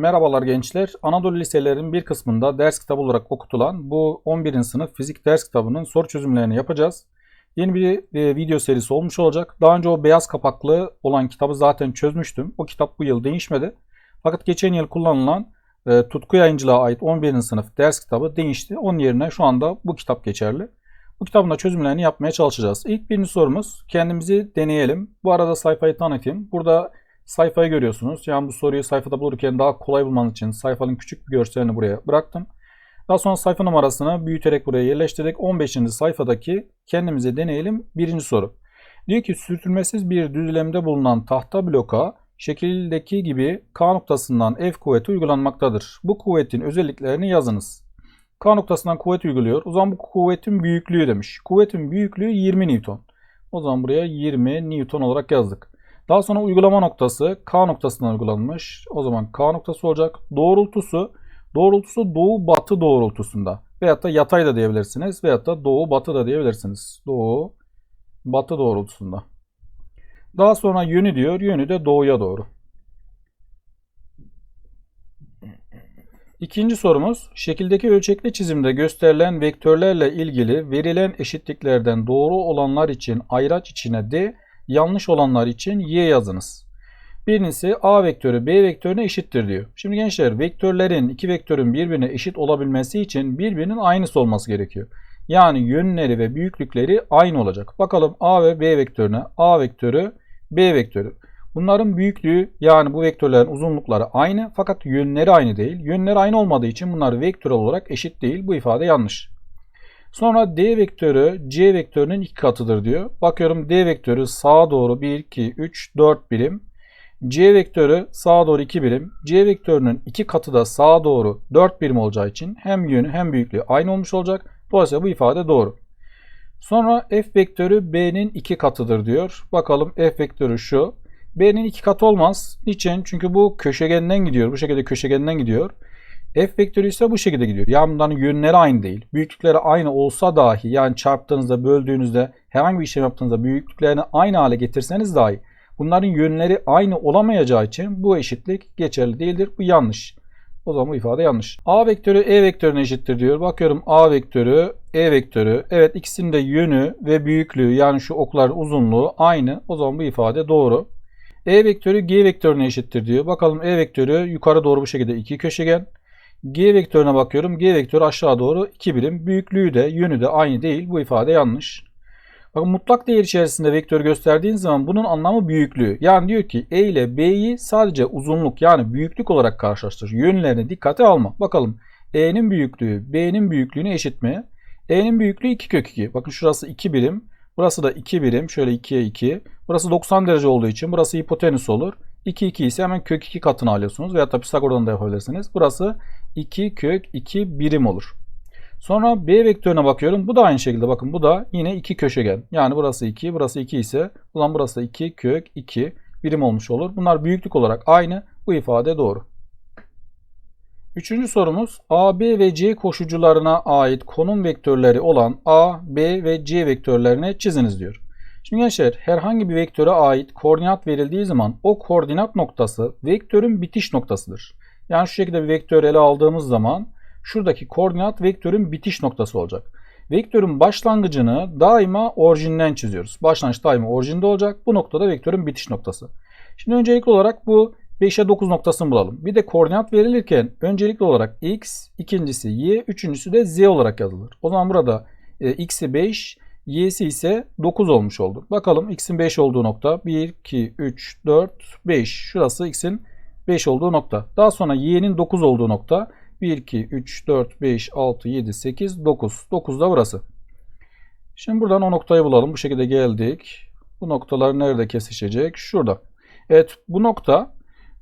Merhabalar gençler. Anadolu liselerin bir kısmında ders kitabı olarak okutulan bu 11. sınıf fizik ders kitabının soru çözümlerini yapacağız. Yeni bir e, video serisi olmuş olacak. Daha önce o beyaz kapaklı olan kitabı zaten çözmüştüm. O kitap bu yıl değişmedi. Fakat geçen yıl kullanılan e, Tutku Yayıncılığa ait 11. sınıf ders kitabı değişti. Onun yerine şu anda bu kitap geçerli. Bu kitabın da çözümlerini yapmaya çalışacağız. İlk birinci sorumuz kendimizi deneyelim. Bu arada sayfayı tanıtayım. Burada sayfayı görüyorsunuz. Yani bu soruyu sayfada bulurken daha kolay bulmanız için sayfanın küçük bir görselini buraya bıraktım. Daha sonra sayfa numarasını büyüterek buraya yerleştirdik. 15. sayfadaki kendimize deneyelim birinci soru. Diyor ki sürtünmesiz bir düzlemde bulunan tahta bloka şekildeki gibi K noktasından F kuvveti uygulanmaktadır. Bu kuvvetin özelliklerini yazınız. K noktasından kuvvet uyguluyor. O zaman bu kuvvetin büyüklüğü demiş. Kuvvetin büyüklüğü 20 Newton. O zaman buraya 20 Newton olarak yazdık. Daha sonra uygulama noktası K noktasından uygulanmış. O zaman K noktası olacak. Doğrultusu doğrultusu doğu batı doğrultusunda. Veyahut da yatay da diyebilirsiniz. Veyahut da doğu batı da diyebilirsiniz. Doğu batı doğrultusunda. Daha sonra yönü diyor. Yönü de doğuya doğru. İkinci sorumuz, şekildeki ölçekli çizimde gösterilen vektörlerle ilgili verilen eşitliklerden doğru olanlar için ayraç içine D, yanlış olanlar için Y yazınız. Birincisi A vektörü B vektörüne eşittir diyor. Şimdi gençler vektörlerin, iki vektörün birbirine eşit olabilmesi için birbirinin aynısı olması gerekiyor. Yani yönleri ve büyüklükleri aynı olacak. Bakalım A ve B vektörüne. A vektörü, B vektörü. Bunların büyüklüğü yani bu vektörlerin uzunlukları aynı fakat yönleri aynı değil. Yönleri aynı olmadığı için bunlar vektör olarak eşit değil. Bu ifade yanlış. Sonra D vektörü C vektörünün iki katıdır diyor. Bakıyorum D vektörü sağa doğru 1, 2, 3, 4 birim. C vektörü sağa doğru 2 birim. C vektörünün iki katı da sağa doğru 4 birim olacağı için hem yönü hem büyüklüğü aynı olmuş olacak. Dolayısıyla bu ifade doğru. Sonra F vektörü B'nin iki katıdır diyor. Bakalım F vektörü şu. B'nin iki katı olmaz. Niçin? Çünkü bu köşegenden gidiyor. Bu şekilde köşegenden gidiyor. F vektörü ise bu şekilde gidiyor. Yani bunların yönleri aynı değil. Büyüklükleri aynı olsa dahi yani çarptığınızda, böldüğünüzde, herhangi bir işlem yaptığınızda büyüklüklerini aynı hale getirseniz dahi bunların yönleri aynı olamayacağı için bu eşitlik geçerli değildir. Bu yanlış. O zaman bu ifade yanlış. A vektörü E vektörüne eşittir diyor. Bakıyorum A vektörü, E vektörü. Evet ikisinin de yönü ve büyüklüğü yani şu okların uzunluğu aynı. O zaman bu ifade doğru. E vektörü G vektörüne eşittir diyor. Bakalım E vektörü yukarı doğru bu şekilde iki köşegen. G vektörüne bakıyorum. G vektörü aşağı doğru 2 birim. Büyüklüğü de yönü de aynı değil. Bu ifade yanlış. Bakın mutlak değer içerisinde vektör gösterdiğiniz zaman bunun anlamı büyüklüğü. Yani diyor ki E ile B'yi sadece uzunluk yani büyüklük olarak karşılaştır. Yönlerini dikkate alma. Bakalım E'nin büyüklüğü B'nin büyüklüğüne eşit mi? E'nin büyüklüğü 2 kök 2. Bakın şurası 2 birim. Burası da 2 birim. Şöyle 2'ye 2. Burası 90 derece olduğu için burası hipotenüs olur. 2 2 ise hemen kök 2 katını alıyorsunuz. Veya da Pisagor'dan da yapabilirsiniz. Burası 2 kök 2 birim olur. Sonra B vektörüne bakıyorum. Bu da aynı şekilde bakın bu da yine 2 köşegen. Yani burası 2, burası 2 ise zaman burası da 2 kök 2 birim olmuş olur. Bunlar büyüklük olarak aynı. Bu ifade doğru. Üçüncü sorumuz A, B ve C koşucularına ait konum vektörleri olan A, B ve C vektörlerini çiziniz diyor. Şimdi gençler herhangi bir vektöre ait koordinat verildiği zaman o koordinat noktası vektörün bitiş noktasıdır. Yani şu şekilde bir vektör ele aldığımız zaman şuradaki koordinat vektörün bitiş noktası olacak. Vektörün başlangıcını daima orijinden çiziyoruz. Başlangıç daima orijinde olacak. Bu noktada vektörün bitiş noktası. Şimdi öncelikli olarak bu 5'e 9 noktasını bulalım. Bir de koordinat verilirken öncelikli olarak x, ikincisi y, üçüncüsü de z olarak yazılır. O zaman burada e, x'i 5, y'si ise 9 olmuş oldu. Bakalım x'in 5 olduğu nokta 1, 2, 3, 4, 5. Şurası x'in 5 olduğu nokta. Daha sonra y'nin 9 olduğu nokta 1, 2, 3, 4, 5, 6, 7, 8, 9. 9 da burası. Şimdi buradan o noktayı bulalım. Bu şekilde geldik. Bu noktalar nerede kesişecek? Şurada. Evet bu nokta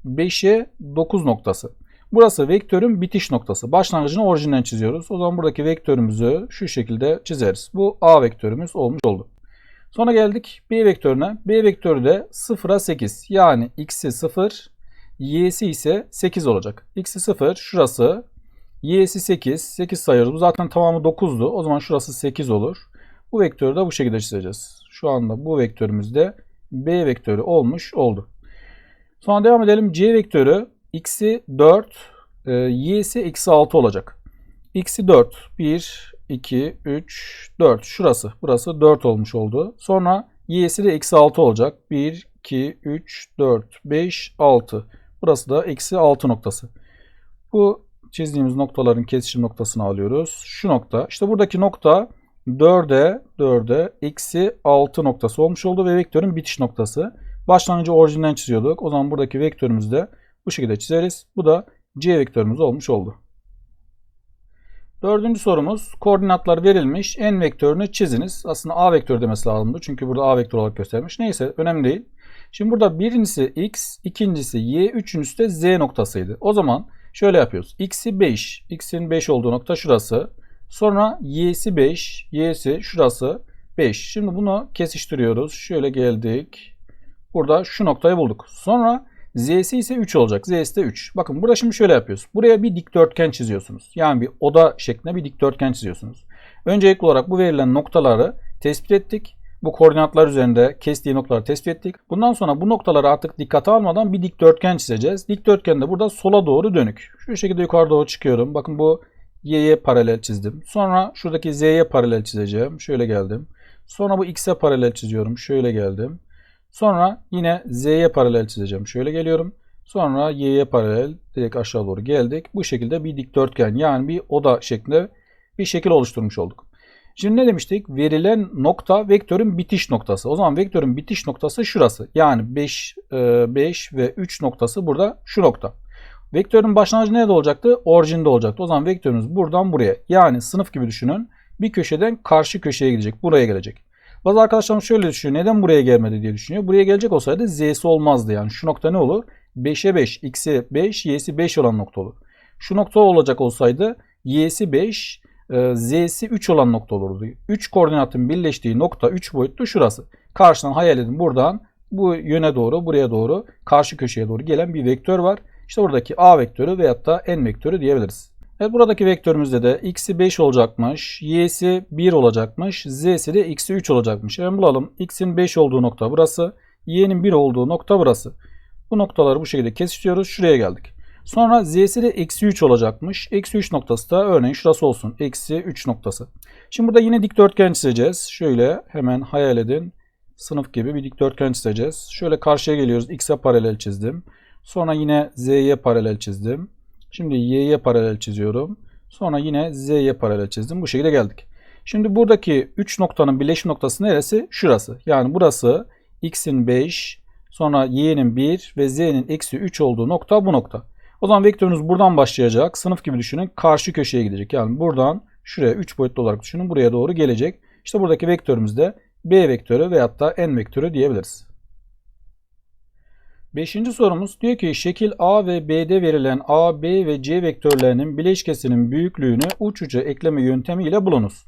5'e 9 noktası. Burası vektörün bitiş noktası. Başlangıcını orijinden çiziyoruz. O zaman buradaki vektörümüzü şu şekilde çizeriz. Bu A vektörümüz olmuş oldu. Sonra geldik B vektörüne. B vektörü de 0'a 8. Yani x'i 0, y'si ise 8 olacak. x'i 0 şurası. y'si 8. 8 sayıyoruz. Bu zaten tamamı 9'du. O zaman şurası 8 olur. Bu vektörü de bu şekilde çizeceğiz. Şu anda bu vektörümüz de B vektörü olmuş oldu. Sonra devam edelim. C vektörü x'i 4, e, y'si eksi 6 olacak. x'i 4. 1, 2, 3, 4. Şurası. Burası 4 olmuş oldu. Sonra y'si de eksi 6 olacak. 1, 2, 3, 4, 5, 6. Burası da eksi 6 noktası. Bu çizdiğimiz noktaların kesişim noktasını alıyoruz. Şu nokta. İşte buradaki nokta 4'e 4'e eksi 6 noktası olmuş oldu ve vektörün bitiş noktası. Başlangıcı orijinden çiziyorduk. O zaman buradaki vektörümüzü de bu şekilde çizeriz. Bu da C vektörümüz olmuş oldu. Dördüncü sorumuz koordinatlar verilmiş. N vektörünü çiziniz. Aslında A vektörü demesi lazımdı. Çünkü burada A vektör olarak göstermiş. Neyse önemli değil. Şimdi burada birincisi X, ikincisi Y, üçüncüsü de Z noktasıydı. O zaman şöyle yapıyoruz. X'i 5. X'in 5 olduğu nokta şurası. Sonra Y'si 5. Y'si şurası 5. Şimdi bunu kesiştiriyoruz. Şöyle geldik. Burada şu noktayı bulduk. Sonra Z'si ise 3 olacak. Z'si de 3. Bakın burada şimdi şöyle yapıyoruz. Buraya bir dikdörtgen çiziyorsunuz. Yani bir oda şeklinde bir dikdörtgen çiziyorsunuz. Öncelikli olarak bu verilen noktaları tespit ettik. Bu koordinatlar üzerinde kestiği noktaları tespit ettik. Bundan sonra bu noktaları artık dikkate almadan bir dikdörtgen çizeceğiz. Dikdörtgen de burada sola doğru dönük. Şu şekilde yukarı doğru çıkıyorum. Bakın bu y'ye paralel çizdim. Sonra şuradaki z'ye paralel çizeceğim. Şöyle geldim. Sonra bu x'e paralel çiziyorum. Şöyle geldim. Sonra yine z'ye paralel çizeceğim. Şöyle geliyorum. Sonra y'ye paralel direkt aşağı doğru geldik. Bu şekilde bir dikdörtgen yani bir oda şeklinde bir şekil oluşturmuş olduk. Şimdi ne demiştik? Verilen nokta vektörün bitiş noktası. O zaman vektörün bitiş noktası şurası. Yani 5, 5 e, ve 3 noktası burada şu nokta. Vektörün başlangıcı nerede olacaktı? Orijinde olacaktı. O zaman vektörümüz buradan buraya. Yani sınıf gibi düşünün. Bir köşeden karşı köşeye gidecek. Buraya gelecek. Bazı arkadaşlarım şöyle düşünüyor. Neden buraya gelmedi diye düşünüyor. Buraya gelecek olsaydı z'si olmazdı. Yani şu nokta ne olur? 5'e 5, x'e 5, y'si 5 olan nokta olur. Şu nokta olacak olsaydı y'si 5, e, z'si 3 olan nokta olurdu. 3 koordinatın birleştiği nokta 3 boyutlu şurası. Karşıdan hayal edin buradan bu yöne doğru buraya doğru karşı köşeye doğru gelen bir vektör var. İşte buradaki a vektörü veyahut da n vektörü diyebiliriz. Evet buradaki vektörümüzde de x'i 5 olacakmış, y'si 1 olacakmış, z'si de x'i 3 olacakmış. Hemen bulalım. x'in 5 olduğu nokta burası, y'nin 1 olduğu nokta burası. Bu noktaları bu şekilde kesiştiriyoruz. Şuraya geldik. Sonra z'si de eksi 3 olacakmış. Eksi 3 noktası da örneğin şurası olsun. Eksi 3 noktası. Şimdi burada yine dikdörtgen çizeceğiz. Şöyle hemen hayal edin. Sınıf gibi bir dikdörtgen çizeceğiz. Şöyle karşıya geliyoruz. X'e paralel çizdim. Sonra yine Z'ye paralel çizdim. Şimdi Y'ye paralel çiziyorum. Sonra yine Z'ye paralel çizdim. Bu şekilde geldik. Şimdi buradaki 3 noktanın birleşim noktası neresi? Şurası. Yani burası X'in 5, sonra Y'nin 1 ve Z'nin eksi 3 olduğu nokta bu nokta. O zaman vektörünüz buradan başlayacak. Sınıf gibi düşünün. Karşı köşeye gidecek. Yani buradan şuraya 3 boyutlu olarak düşünün. Buraya doğru gelecek. İşte buradaki vektörümüz de B vektörü veyahut da N vektörü diyebiliriz. Beşinci sorumuz diyor ki şekil A ve B'de verilen A, B ve C vektörlerinin bileşkesinin büyüklüğünü uç uca ekleme yöntemiyle bulunuz.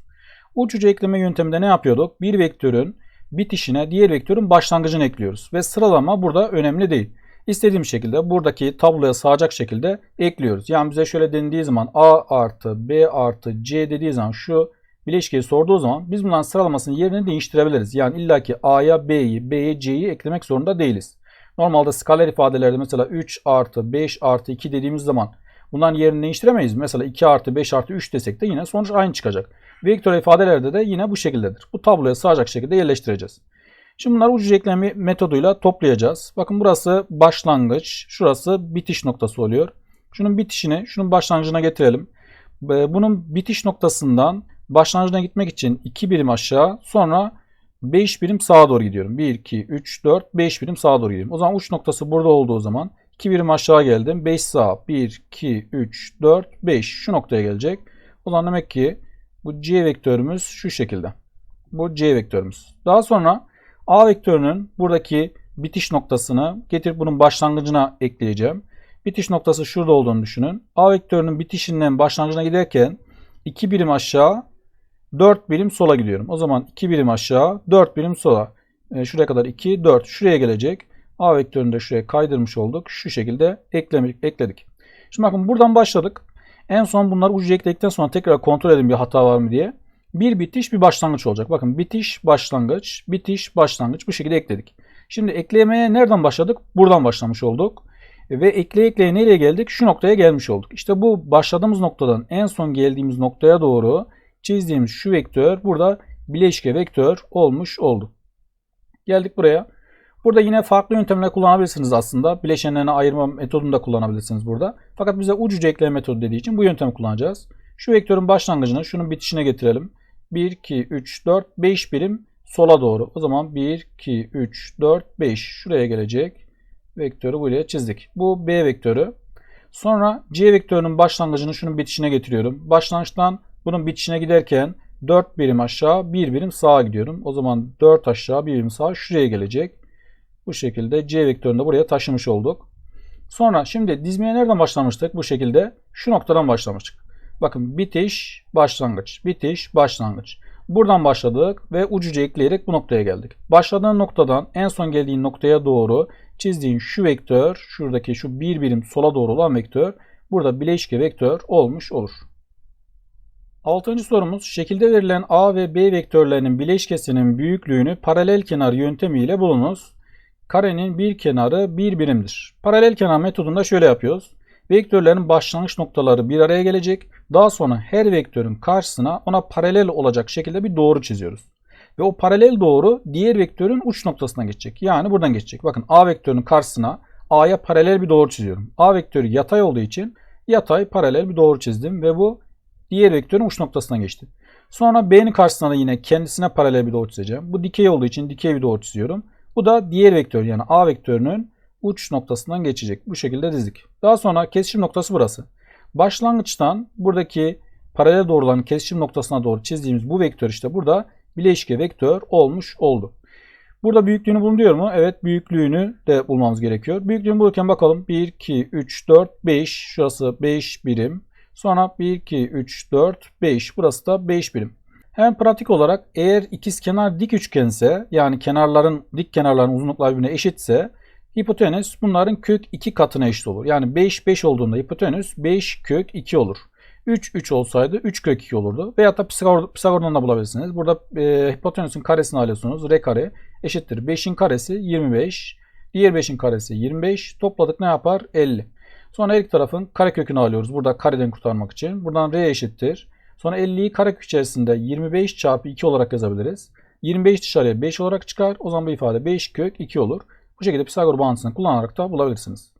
Uç uca ekleme yönteminde ne yapıyorduk? Bir vektörün bitişine diğer vektörün başlangıcını ekliyoruz. Ve sıralama burada önemli değil. İstediğim şekilde buradaki tabloya sığacak şekilde ekliyoruz. Yani bize şöyle denildiği zaman A artı B artı C dediği zaman şu bileşkeyi sorduğu zaman biz bunların sıralamasının yerini değiştirebiliriz. Yani illaki A'ya B'yi, B'ye C'yi eklemek zorunda değiliz. Normalde skaler ifadelerde mesela 3 artı 5 artı 2 dediğimiz zaman bunların yerini değiştiremeyiz. Mesela 2 artı 5 artı 3 desek de yine sonuç aynı çıkacak. Vektör ifadelerde de yine bu şekildedir. Bu tabloya sığacak şekilde yerleştireceğiz. Şimdi bunları ucu eklemi metoduyla toplayacağız. Bakın burası başlangıç, şurası bitiş noktası oluyor. Şunun bitişini, şunun başlangıcına getirelim. Bunun bitiş noktasından başlangıcına gitmek için 2 birim aşağı, sonra 5 birim sağa doğru gidiyorum. 1, 2, 3, 4, 5 birim sağa doğru gidiyorum. O zaman uç noktası burada olduğu zaman 2 birim aşağı geldim. 5 sağ, 1, 2, 3, 4, 5 şu noktaya gelecek. O zaman demek ki bu C vektörümüz şu şekilde. Bu C vektörümüz. Daha sonra A vektörünün buradaki bitiş noktasını getirip bunun başlangıcına ekleyeceğim. Bitiş noktası şurada olduğunu düşünün. A vektörünün bitişinden başlangıcına giderken 2 birim aşağı 4 birim sola gidiyorum. O zaman 2 birim aşağı 4 birim sola. E, şuraya kadar 2 4 şuraya gelecek. A vektörünü de şuraya kaydırmış olduk. Şu şekilde eklemek, ekledik. Şimdi bakın buradan başladık. En son bunları ucu ekledikten sonra tekrar kontrol edin bir hata var mı diye. Bir bitiş bir başlangıç olacak. Bakın bitiş başlangıç bitiş başlangıç bu şekilde ekledik. Şimdi eklemeye nereden başladık? Buradan başlamış olduk. Ve ekleye ekleye nereye geldik? Şu noktaya gelmiş olduk. İşte bu başladığımız noktadan en son geldiğimiz noktaya doğru çizdiğimiz şu vektör burada bileşke vektör olmuş oldu. Geldik buraya. Burada yine farklı yöntemler kullanabilirsiniz aslında. Bileşenlerini ayırma metodunu da kullanabilirsiniz burada. Fakat bize ucuca ekleme metodu dediği için bu yöntemi kullanacağız. Şu vektörün başlangıcını şunun bitişine getirelim. 1, 2, 3, 4, 5 birim sola doğru. O zaman 1, 2, 3, 4, 5 şuraya gelecek. Vektörü buraya çizdik. Bu B vektörü. Sonra C vektörünün başlangıcını şunun bitişine getiriyorum. Başlangıçtan bunun bitişine giderken 4 birim aşağı 1 birim sağa gidiyorum. O zaman 4 aşağı 1 birim sağa şuraya gelecek. Bu şekilde C vektörünü de buraya taşımış olduk. Sonra şimdi dizmeye nereden başlamıştık? Bu şekilde şu noktadan başlamıştık. Bakın bitiş, başlangıç, bitiş, başlangıç. Buradan başladık ve ucuca ekleyerek bu noktaya geldik. Başladığın noktadan en son geldiğin noktaya doğru çizdiğin şu vektör, şuradaki şu bir birim sola doğru olan vektör burada bileşke vektör olmuş olur. Altıncı sorumuz şekilde verilen A ve B vektörlerinin bileşkesinin büyüklüğünü paralel kenar yöntemiyle bulunuz. Karenin bir kenarı bir birimdir. Paralel kenar metodunda şöyle yapıyoruz. Vektörlerin başlangıç noktaları bir araya gelecek. Daha sonra her vektörün karşısına ona paralel olacak şekilde bir doğru çiziyoruz. Ve o paralel doğru diğer vektörün uç noktasına geçecek. Yani buradan geçecek. Bakın A vektörünün karşısına A'ya paralel bir doğru çiziyorum. A vektörü yatay olduğu için yatay paralel bir doğru çizdim ve bu diğer vektörün uç noktasına geçti. Sonra B'nin karşısına da yine kendisine paralel bir doğru çizeceğim. Bu dikey olduğu için dikey bir doğru çiziyorum. Bu da diğer vektör yani A vektörünün uç noktasından geçecek. Bu şekilde dizdik. Daha sonra kesişim noktası burası. Başlangıçtan buradaki paralel doğruların kesişim noktasına doğru çizdiğimiz bu vektör işte burada bileşke vektör olmuş oldu. Burada büyüklüğünü bulun diyor mu? Evet büyüklüğünü de bulmamız gerekiyor. Büyüklüğünü bulurken bakalım. 1, 2, 3, 4, 5. Şurası 5 birim. Sonra 1, 2, 3, 4, 5. Burası da 5 birim. Hem pratik olarak eğer ikizkenar dik üçgense yani kenarların dik kenarların uzunlukları birbirine eşitse hipotenüs bunların kök 2 katına eşit olur. Yani 5 5 olduğunda hipotenüs 5 kök 2 olur. 3 3 olsaydı 3 kök 2 olurdu. Veyahut da Pisagor, Pisagor'dan da bulabilirsiniz. Burada e, hipotenüsün karesini alıyorsunuz. R kare eşittir. 5'in karesi 25. Diğer 5'in karesi 25. Topladık ne yapar? 50. Sonra her iki tarafın karekökünü alıyoruz. Burada kareden kurtarmak için. Buradan R eşittir. Sonra 50'yi karekök içerisinde 25 çarpı 2 olarak yazabiliriz. 25 dışarıya 5 olarak çıkar. O zaman bu ifade 5 kök 2 olur. Bu şekilde Pisagor bağıntısını kullanarak da bulabilirsiniz.